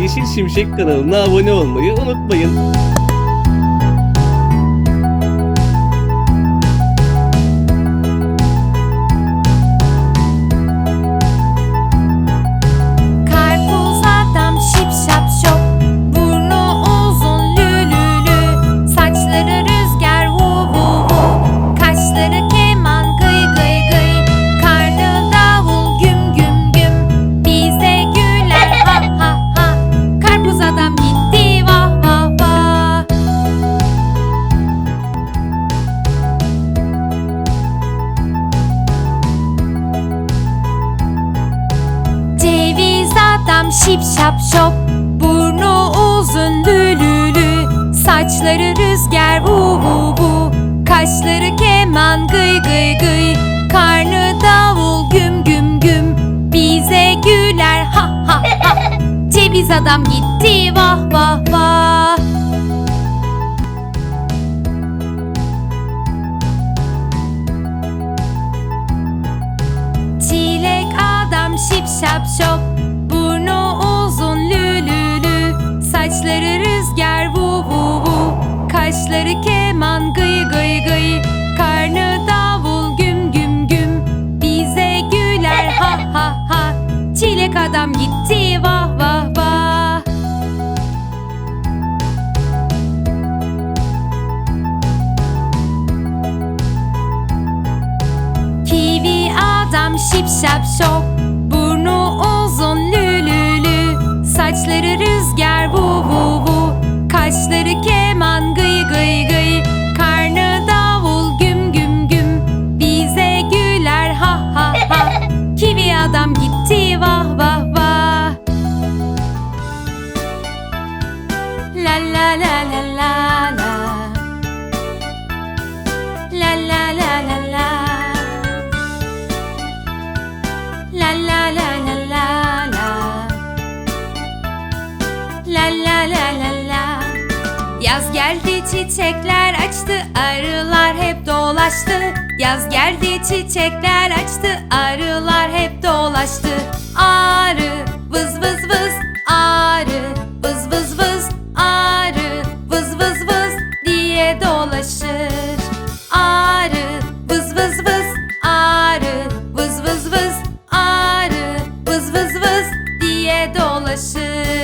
Yeşil Şimşek kanalına abone olmayı unutmayın. Adam şip şap şop Burnu uzun lülülü. Saçları rüzgar vu vu vu Kaşları keman gıy gıy gıy. Karnı davul güm güm güm. Bize güler ha ha ha. Ceviz adam gitti vah vah vah. Çilek adam şip şap şop Saçları rüzgar vu vu vu. Kaşları keman gıy gıy gıy. Karnı davul güm güm güm. Bize güler ha ha ha. Çilek adam gitti vah vah vah. Kivi adam şip şap şop. Burnu uzun lülülü Saçları rüzgar adam gitti vah vah vah La la la la la la La la la la la La la la la la la La la la la la Yaz geldi çiçekler açtı arılar hep dolaştı Yaz geldi çiçekler açtı arılar hep dolaştı Arı vız vız vız arı vız vız vız arı vız vız vız diye dolaşır Arı vız vız vız arı vız vız vız arı vız vız vız diye dolaşır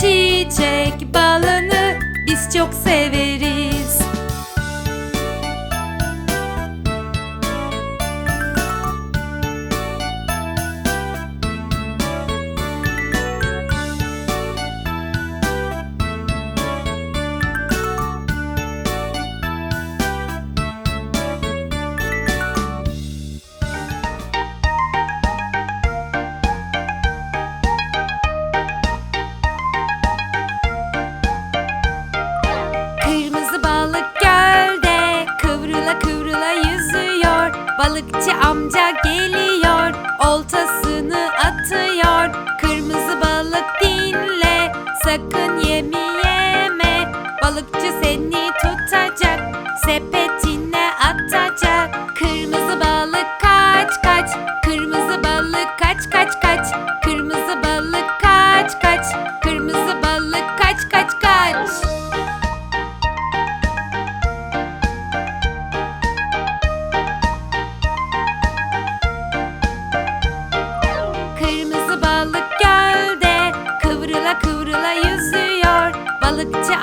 çiçek balını biz çok severiz Balıkçı amca geliyor oltasını atıyor. Kırmızı balık dinle sakın Balıkçı